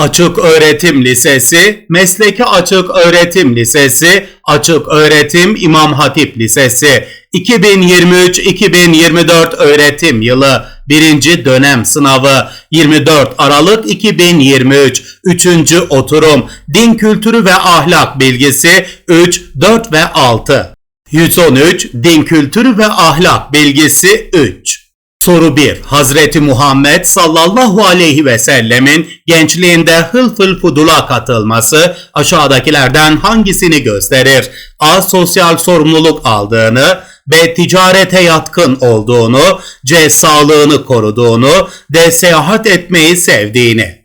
Açık Öğretim Lisesi, Mesleki Açık Öğretim Lisesi, Açık Öğretim İmam Hatip Lisesi, 2023-2024 öğretim yılı 1. dönem sınavı 24 Aralık 2023 3. oturum Din Kültürü ve Ahlak Bilgisi 3, 4 ve 6 113 Din Kültürü ve Ahlak Bilgisi 3 Soru 1. Hazreti Muhammed sallallahu aleyhi ve sellemin gençliğinde Hılfıl Fudul'a katılması aşağıdakilerden hangisini gösterir? A. Sosyal sorumluluk aldığını, B. Ticarete yatkın olduğunu, C. Sağlığını koruduğunu, D. Seyahat etmeyi sevdiğini.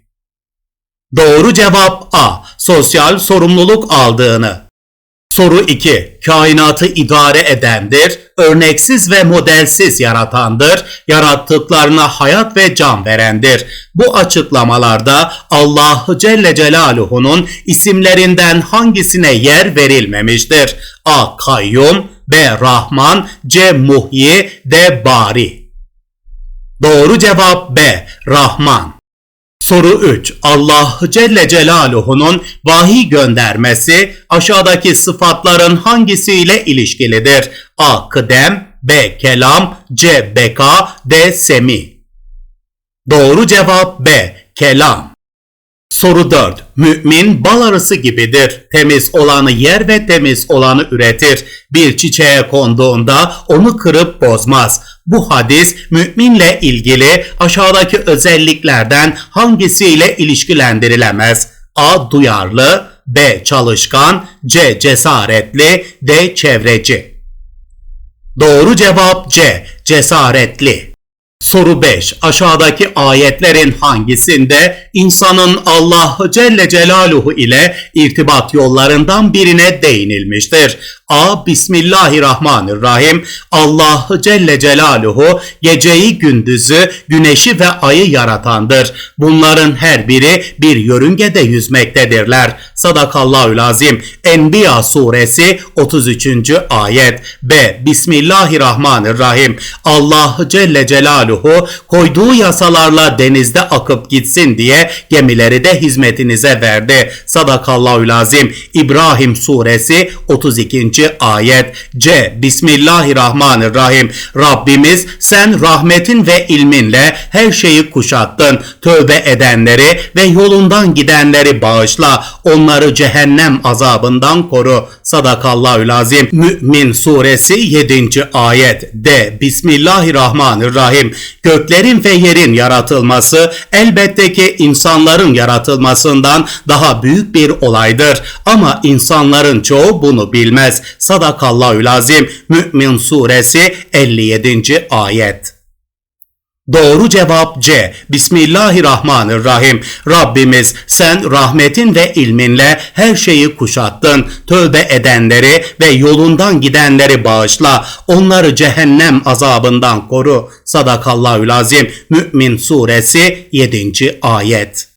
Doğru cevap A. Sosyal sorumluluk aldığını. Soru 2. Kainatı idare edendir, örneksiz ve modelsiz yaratandır, yarattıklarına hayat ve can verendir. Bu açıklamalarda Allah Celle Celaluhu'nun isimlerinden hangisine yer verilmemiştir? A. Kayyum, B. Rahman, C. Muhyi, D. Bari. Doğru cevap B. Rahman. Soru 3. Allah Celle Celaluhu'nun vahiy göndermesi aşağıdaki sıfatların hangisiyle ilişkilidir? A. Kıdem B. Kelam C. Beka D. Semi Doğru cevap B. Kelam Soru 4. Mümin bal arısı gibidir. Temiz olanı yer ve temiz olanı üretir. Bir çiçeğe konduğunda onu kırıp bozmaz. Bu hadis müminle ilgili aşağıdaki özelliklerden hangisiyle ilişkilendirilemez? A. Duyarlı B. Çalışkan C. Cesaretli D. Çevreci Doğru cevap C. Cesaretli. Soru 5. Aşağıdaki ayetlerin hangisinde insanın Allah Celle Celaluhu ile irtibat yollarından birine değinilmiştir? A. Bismillahirrahmanirrahim. Allah Celle Celaluhu geceyi gündüzü, güneşi ve ayı yaratandır. Bunların her biri bir yörüngede yüzmektedirler. Sadakallahü lazim. Enbiya suresi 33. ayet. B. Bismillahirrahmanirrahim. Allah Celle Celaluhu koyduğu yasalarla denizde akıp gitsin diye gemileri de hizmetinize verdi. Sadakallahü lazim. İbrahim suresi 32. ayet. C. Bismillahirrahmanirrahim. Rabbimiz sen rahmetin ve ilminle her şeyi kuşattın. Tövbe edenleri ve yolundan gidenleri bağışla. Onları cehennem azabından koru. Sadakallahü lazim. Mü'min suresi 7. ayet. D. Bismillahirrahmanirrahim. Göklerin ve yerin yaratılması elbette ki insanların yaratılmasından daha büyük bir olaydır. Ama insanların çoğu bunu bilmez. Sadakallahü lazim. Mü'min suresi 57. ayet. Doğru cevap C. Bismillahirrahmanirrahim. Rabbimiz sen rahmetin ve ilminle her şeyi kuşattın. Tövbe edenleri ve yolundan gidenleri bağışla. Onları cehennem azabından koru. Sadakallahü lazim. Mü'min suresi 7. ayet.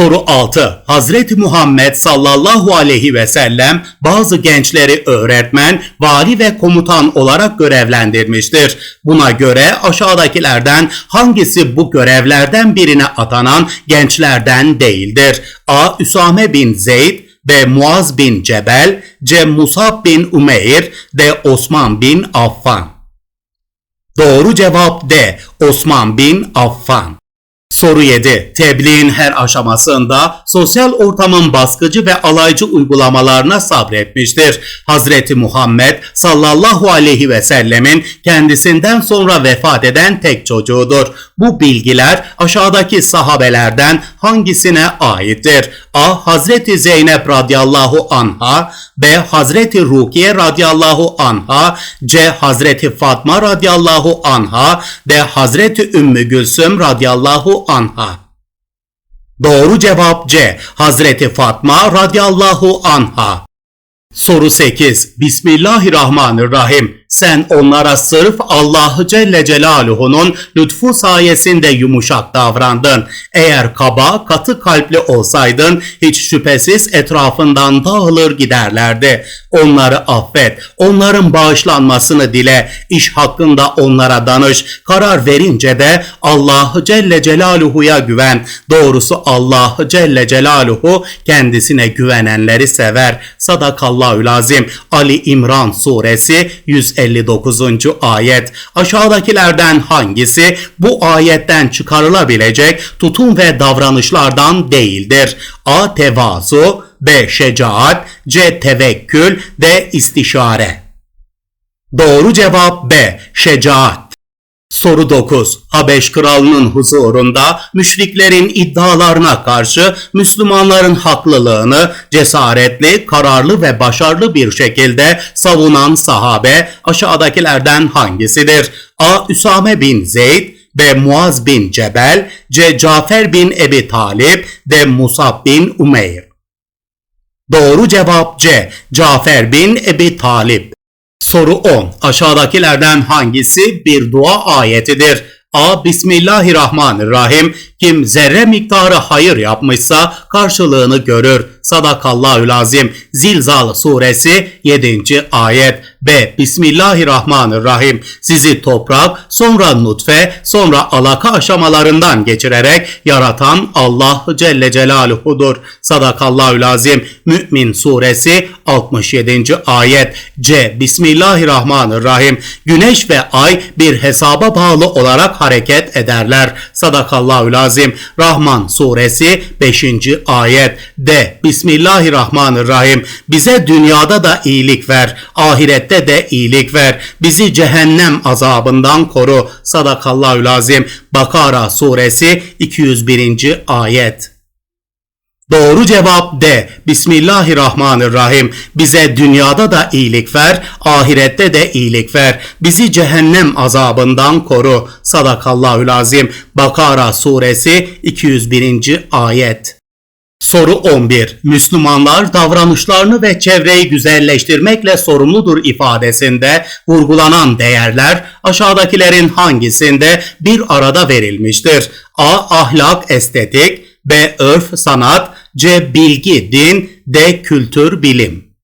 Soru 6. Hazreti Muhammed sallallahu aleyhi ve sellem bazı gençleri öğretmen, vali ve komutan olarak görevlendirmiştir. Buna göre aşağıdakilerden hangisi bu görevlerden birine atanan gençlerden değildir? A. Üsame bin Zeyd B. Muaz bin Cebel C. Musab bin Umeyr D. Osman bin Affan Doğru cevap D. Osman bin Affan Soru 7. Tebliğin her aşamasında sosyal ortamın baskıcı ve alaycı uygulamalarına sabretmiştir. Hazreti Muhammed sallallahu aleyhi ve sellemin kendisinden sonra vefat eden tek çocuğudur. Bu bilgiler aşağıdaki sahabelerden hangisine aittir? A. Hazreti Zeynep radıyallahu anha B. Hazreti Rukiye radıyallahu anha C. Hazreti Fatma radıyallahu anha D. Hazreti Ümmü Gülsüm radıyallahu anha Doğru cevap C. Hazreti Fatma radıyallahu anha Soru 8. Bismillahirrahmanirrahim. Sen onlara sırf Allahu Celle Celaluhu'nun lütfu sayesinde yumuşak davrandın. Eğer kaba, katı kalpli olsaydın hiç şüphesiz etrafından dağılır giderlerdi. Onları affet, onların bağışlanmasını dile, iş hakkında onlara danış, karar verince de Allahu Celle Celaluhu'ya güven. Doğrusu Allahu Celle Celaluhu kendisine güvenenleri sever. Sadakallahü lazim. Ali İmran suresi 159. ayet. Aşağıdakilerden hangisi bu ayetten çıkarılabilecek tutum ve davranışlardan değildir? A. Tevazu B. Şecaat C. Tevekkül D. istişare Doğru cevap B. Şecaat Soru 9. Habeş kralının huzurunda müşriklerin iddialarına karşı Müslümanların haklılığını cesaretli, kararlı ve başarılı bir şekilde savunan sahabe aşağıdakilerden hangisidir? A. Üsame bin Zeyd B. Muaz bin Cebel C. Cafer bin Ebi Talip D. Musab bin Umeyr Doğru cevap C. Cafer bin Ebi Talip Soru 10. Aşağıdakilerden hangisi bir dua ayetidir? A. Bismillahirrahmanirrahim. Kim zerre miktarı hayır yapmışsa karşılığını görür. Sadakallahü lazim. Zilzal suresi 7. ayet. B. Bismillahirrahmanirrahim. Sizi toprak, sonra nutfe, sonra alaka aşamalarından geçirerek yaratan Allah Celle Celaluhu'dur. Sadakallahü lazim. Mü'min suresi 67. ayet. C. Bismillahirrahmanirrahim. Güneş ve ay bir hesaba bağlı olarak hareket ederler. Sadakallahü lazim. Rahman suresi 5. ayet. D. Bismillahirrahmanirrahim. Bize dünyada da iyilik ver, ahirette de iyilik ver. Bizi cehennem azabından koru. Sadakallahü lazim. Bakara suresi 201. ayet. Doğru cevap D. Bismillahirrahmanirrahim. Bize dünyada da iyilik ver, ahirette de iyilik ver. Bizi cehennem azabından koru. Sadakallahü lazim. Bakara suresi 201. ayet. Soru 11. Müslümanlar davranışlarını ve çevreyi güzelleştirmekle sorumludur ifadesinde vurgulanan değerler aşağıdakilerin hangisinde bir arada verilmiştir? A. Ahlak, estetik B. Örf, sanat C. Bilgi, din D. Kültür, bilim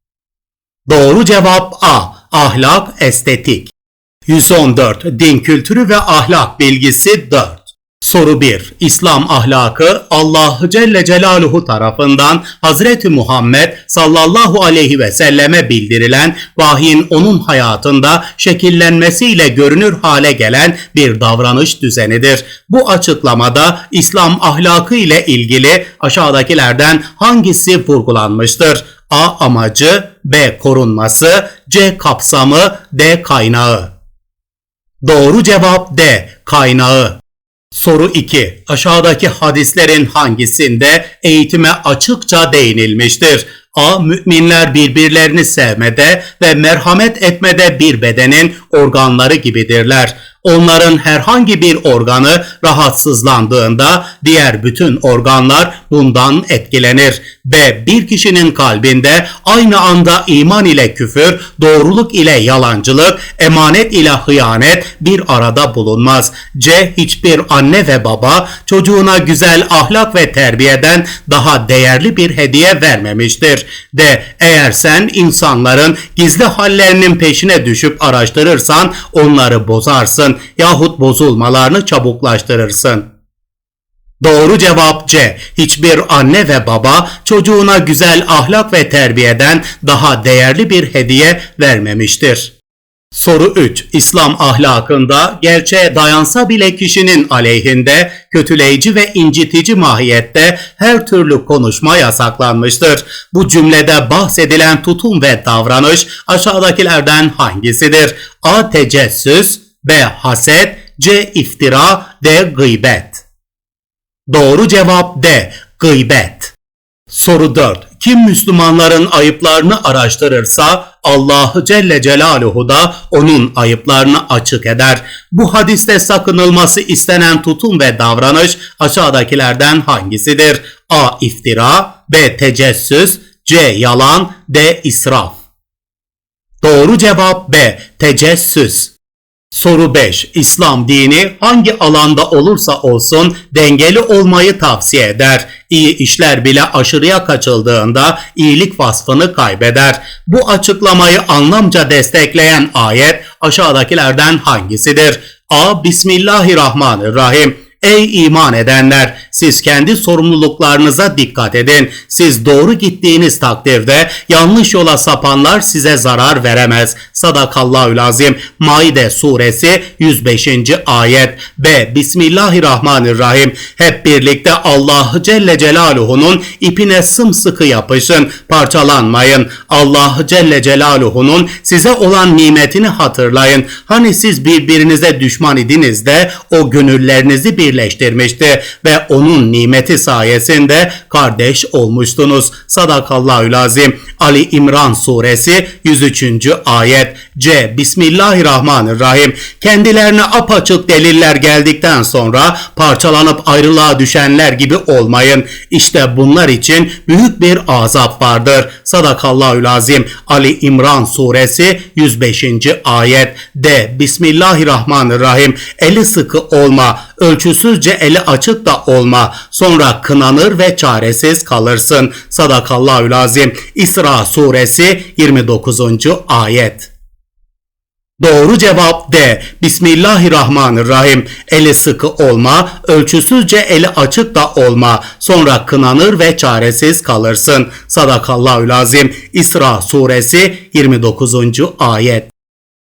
Doğru cevap A. Ahlak, estetik 114. Din kültürü ve ahlak bilgisi 4. Soru 1. İslam ahlakı Allah Celle Celaluhu tarafından Hazreti Muhammed sallallahu aleyhi ve selleme bildirilen vahyin onun hayatında şekillenmesiyle görünür hale gelen bir davranış düzenidir. Bu açıklamada İslam ahlakı ile ilgili aşağıdakilerden hangisi vurgulanmıştır? A. Amacı B. Korunması C. Kapsamı D. Kaynağı Doğru cevap D. Kaynağı Soru 2. Aşağıdaki hadislerin hangisinde eğitime açıkça değinilmiştir? A. Müminler birbirlerini sevmede ve merhamet etmede bir bedenin organları gibidirler. Onların herhangi bir organı rahatsızlandığında diğer bütün organlar bundan etkilenir. B. Bir kişinin kalbinde aynı anda iman ile küfür, doğruluk ile yalancılık, emanet ile hıyanet bir arada bulunmaz. C. Hiçbir anne ve baba çocuğuna güzel ahlak ve terbiyeden daha değerli bir hediye vermemiştir. D. Eğer sen insanların gizli hallerinin peşine düşüp araştırırsan onları bozarsın yahut bozulmalarını çabuklaştırırsın. Doğru cevap C. Hiçbir anne ve baba çocuğuna güzel ahlak ve terbiyeden daha değerli bir hediye vermemiştir. Soru 3. İslam ahlakında gerçeğe dayansa bile kişinin aleyhinde kötüleyici ve incitici mahiyette her türlü konuşma yasaklanmıştır. Bu cümlede bahsedilen tutum ve davranış aşağıdakilerden hangisidir? A. Tecessüs B. Haset C. İftira D. Gıybet Doğru cevap D. Gıybet Soru 4. Kim Müslümanların ayıplarını araştırırsa Allahu Celle Celaluhu da onun ayıplarını açık eder. Bu hadiste sakınılması istenen tutum ve davranış aşağıdakilerden hangisidir? A. İftira B. Tecessüs C. Yalan D. İsraf Doğru cevap B. Tecessüs. Soru 5. İslam dini hangi alanda olursa olsun dengeli olmayı tavsiye eder. İyi işler bile aşırıya kaçıldığında iyilik vasfını kaybeder. Bu açıklamayı anlamca destekleyen ayet aşağıdakilerden hangisidir? A. Bismillahirrahmanirrahim. Ey iman edenler! Siz kendi sorumluluklarınıza dikkat edin. Siz doğru gittiğiniz takdirde yanlış yola sapanlar size zarar veremez. Sadakallahül azim. Maide suresi 105. ayet. B. Bismillahirrahmanirrahim. Hep birlikte Allah Celle Celaluhu'nun ipine sımsıkı yapışın. Parçalanmayın. Allah Celle Celaluhu'nun size olan nimetini hatırlayın. Hani siz birbirinize düşman idiniz de o gönüllerinizi birleştirmişti ve onun nimeti sayesinde kardeş olmuştunuz. Sadakallahül azim. Ali İmran suresi 103. ayet. C. Bismillahirrahmanirrahim. Kendilerine apaçık deliller geldikten sonra parçalanıp ayrılığa düşenler gibi olmayın. İşte bunlar için büyük bir azap vardır. Sadakallahül azim. Ali İmran suresi 105. ayet. D. Bismillahirrahmanirrahim. Eli sıkı olma. Ölçüsüzce eli açık da olma. Sonra kınanır ve çaresiz kalırsın. Sadakallahül azim. İsra suresi 29. ayet. Doğru cevap D. Bismillahirrahmanirrahim. Eli sıkı olma, ölçüsüzce eli açık da olma. Sonra kınanır ve çaresiz kalırsın. Sadakallahül azim. İsra suresi 29. ayet.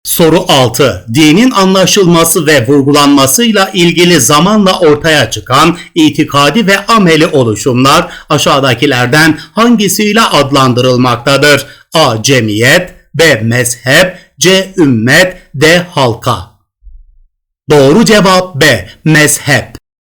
Soru 6. Dinin anlaşılması ve vurgulanmasıyla ilgili zamanla ortaya çıkan itikadi ve ameli oluşumlar aşağıdakilerden hangisiyle adlandırılmaktadır? A. Cemiyet B. Mezhep C. Ümmet D. Halka Doğru cevap B. Mezhep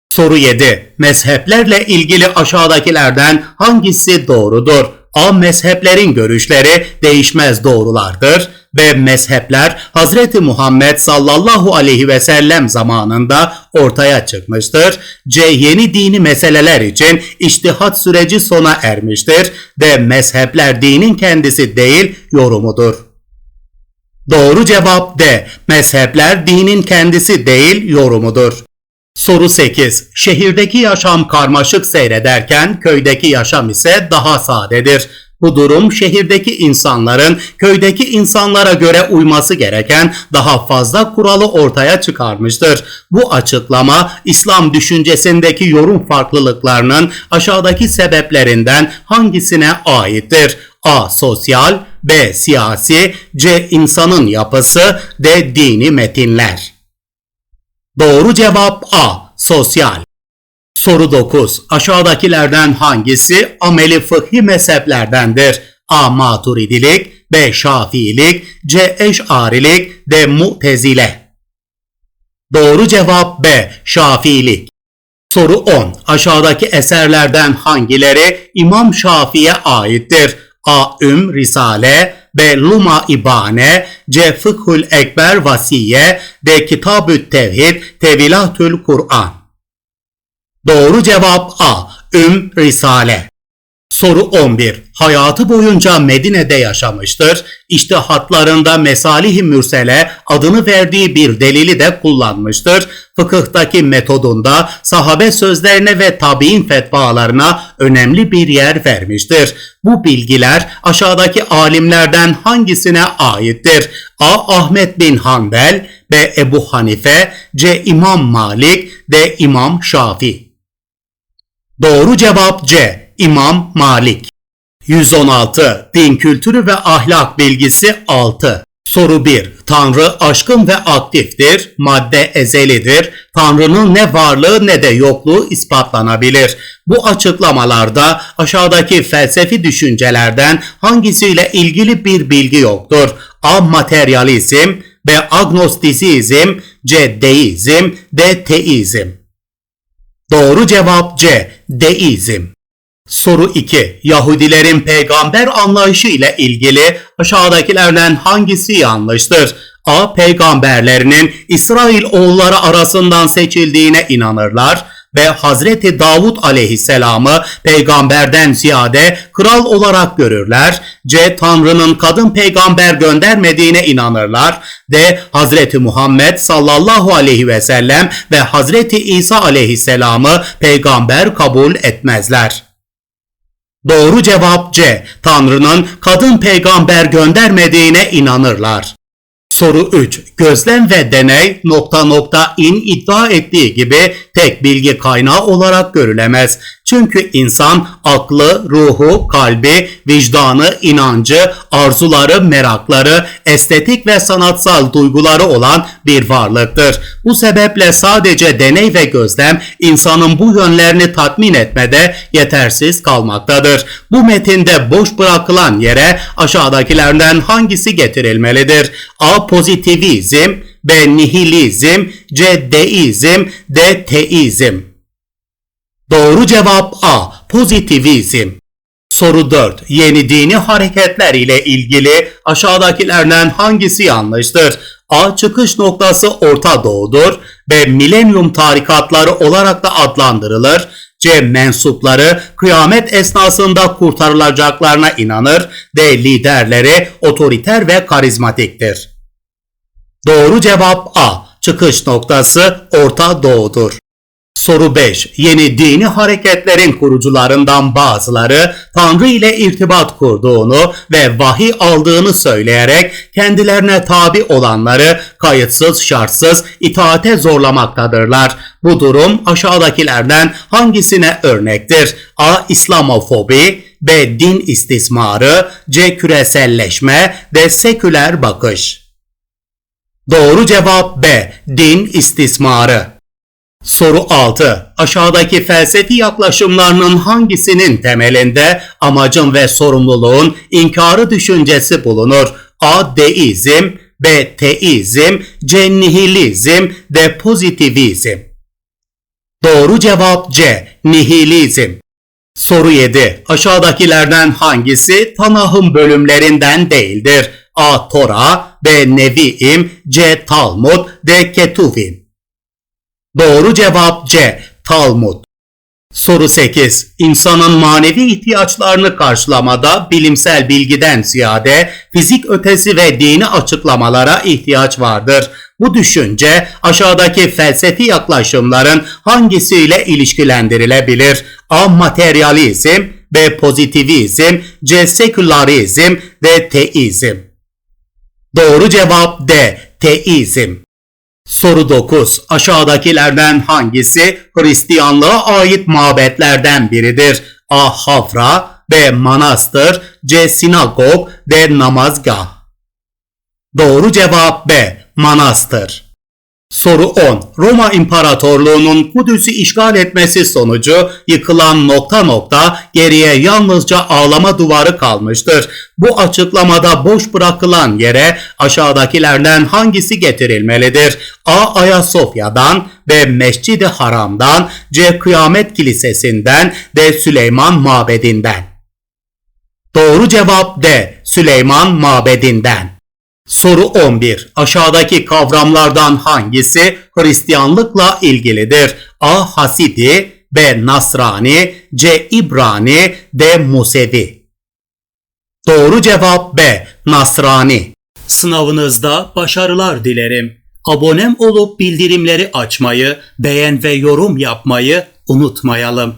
Soru 7. Mezheplerle ilgili aşağıdakilerden hangisi doğrudur? A. Mezheplerin görüşleri değişmez doğrulardır. B. Mezhepler Hazreti Muhammed sallallahu aleyhi ve sellem zamanında ortaya çıkmıştır. C. Yeni dini meseleler için iştihat süreci sona ermiştir. D. Mezhepler dinin kendisi değil yorumudur. Doğru cevap D. Mezhepler dinin kendisi değil yorumudur. Soru 8. Şehirdeki yaşam karmaşık seyrederken köydeki yaşam ise daha sadedir. Bu durum şehirdeki insanların köydeki insanlara göre uyması gereken daha fazla kuralı ortaya çıkarmıştır. Bu açıklama İslam düşüncesindeki yorum farklılıklarının aşağıdaki sebeplerinden hangisine aittir? A. Sosyal B. Siyasi C. insanın yapısı D. Dini metinler Doğru cevap A. Sosyal. Soru 9. Aşağıdakilerden hangisi ameli fıkhi mezheplerdendir? A. Maturidilik B. Şafiilik C. Eş'arilik D. Mu'tezile Doğru cevap B. Şafiilik. Soru 10. Aşağıdaki eserlerden hangileri İmam Şafii'ye aittir? A. Üm Risale B. Luma İbane C. Fıkhül Ekber Vasiye D. Kitabü Tevhid Tevilatül Kur'an Doğru cevap A. Üm Risale Soru 11. Hayatı boyunca Medine'de yaşamıştır. İştihatlarında Mesalih-i Mürsele adını verdiği bir delili de kullanmıştır. Fıkıhtaki metodunda sahabe sözlerine ve tabi'in fetvalarına önemli bir yer vermiştir. Bu bilgiler aşağıdaki alimlerden hangisine aittir? A. Ahmet bin Hanbel B. Ebu Hanife C. İmam Malik D. İmam Şafi Doğru cevap C. İmam Malik. 116. Din kültürü ve ahlak bilgisi 6. Soru 1. Tanrı aşkın ve aktiftir, madde ezelidir. Tanrı'nın ne varlığı ne de yokluğu ispatlanabilir. Bu açıklamalarda aşağıdaki felsefi düşüncelerden hangisiyle ilgili bir bilgi yoktur? A. Materyalizm B. Agnostisizm C. Deizm D. Teizm Doğru cevap C. Deizm. Soru 2. Yahudilerin peygamber anlayışı ile ilgili aşağıdakilerden hangisi yanlıştır? A. Peygamberlerinin İsrail oğulları arasından seçildiğine inanırlar. Ve Hazreti Davud aleyhisselamı peygamberden ziyade kral olarak görürler. C. Tanrı'nın kadın peygamber göndermediğine inanırlar. D. Hazreti Muhammed sallallahu aleyhi ve sellem ve Hazreti İsa aleyhisselamı peygamber kabul etmezler. Doğru cevap C. Tanrı'nın kadın peygamber göndermediğine inanırlar. Soru 3. Gözlem ve deney nokta nokta in iddia ettiği gibi tek bilgi kaynağı olarak görülemez. Çünkü insan aklı, ruhu, kalbi, vicdanı, inancı, arzuları, merakları, estetik ve sanatsal duyguları olan bir varlıktır. Bu sebeple sadece deney ve gözlem insanın bu yönlerini tatmin etmede yetersiz kalmaktadır. Bu metinde boş bırakılan yere aşağıdakilerden hangisi getirilmelidir? A. Pozitivizm B. Nihilizm C. Deizm D. Teizm Doğru cevap A. Pozitivizm. Soru 4. Yeni dini hareketler ile ilgili aşağıdakilerden hangisi yanlıştır? A. Çıkış noktası Orta Doğu'dur. B. Milenyum tarikatları olarak da adlandırılır. C. Mensupları kıyamet esnasında kurtarılacaklarına inanır. D. Liderleri otoriter ve karizmatiktir. Doğru cevap A. Çıkış noktası Orta Doğu'dur. Soru 5. Yeni dini hareketlerin kurucularından bazıları Tanrı ile irtibat kurduğunu ve vahiy aldığını söyleyerek kendilerine tabi olanları kayıtsız şartsız itaate zorlamaktadırlar. Bu durum aşağıdakilerden hangisine örnektir? A. İslamofobi B. Din istismarı C. Küreselleşme D. Seküler bakış Doğru cevap B. Din istismarı. Soru 6. Aşağıdaki felsefi yaklaşımlarının hangisinin temelinde amacın ve sorumluluğun inkarı düşüncesi bulunur? A. Deizm B. Teizm C. Nihilizm D. Pozitivizm Doğru cevap C. Nihilizm. Soru 7. Aşağıdakilerden hangisi Tanah'ın bölümlerinden değildir? A. Tora B. Nevi'im C. Talmud D. Ketuvim Doğru cevap C. Talmud. Soru 8. İnsanın manevi ihtiyaçlarını karşılamada bilimsel bilgiden ziyade fizik ötesi ve dini açıklamalara ihtiyaç vardır. Bu düşünce aşağıdaki felsefi yaklaşımların hangisiyle ilişkilendirilebilir? A. Materyalizm B. Pozitivizm C. Sekülarizm D. Teizm Doğru cevap D. Teizm. Soru 9. Aşağıdakilerden hangisi Hristiyanlığa ait mabetlerden biridir? A. Hafra B. Manastır C. Sinagog D. Namazgah Doğru cevap B. Manastır. Soru 10. Roma İmparatorluğu'nun Kudüs'ü işgal etmesi sonucu yıkılan nokta nokta geriye yalnızca ağlama duvarı kalmıştır. Bu açıklamada boş bırakılan yere aşağıdakilerden hangisi getirilmelidir? A. Ayasofya'dan B. Mescid-i Haram'dan C. Kıyamet Kilisesi'nden D. Süleyman Mabedi'nden Doğru cevap D. Süleyman Mabedi'nden. Soru 11. Aşağıdaki kavramlardan hangisi Hristiyanlıkla ilgilidir? A. Hasidi B. Nasrani C. İbrani D. Musevi Doğru cevap B. Nasrani. Sınavınızda başarılar dilerim. Abonem olup bildirimleri açmayı, beğen ve yorum yapmayı unutmayalım.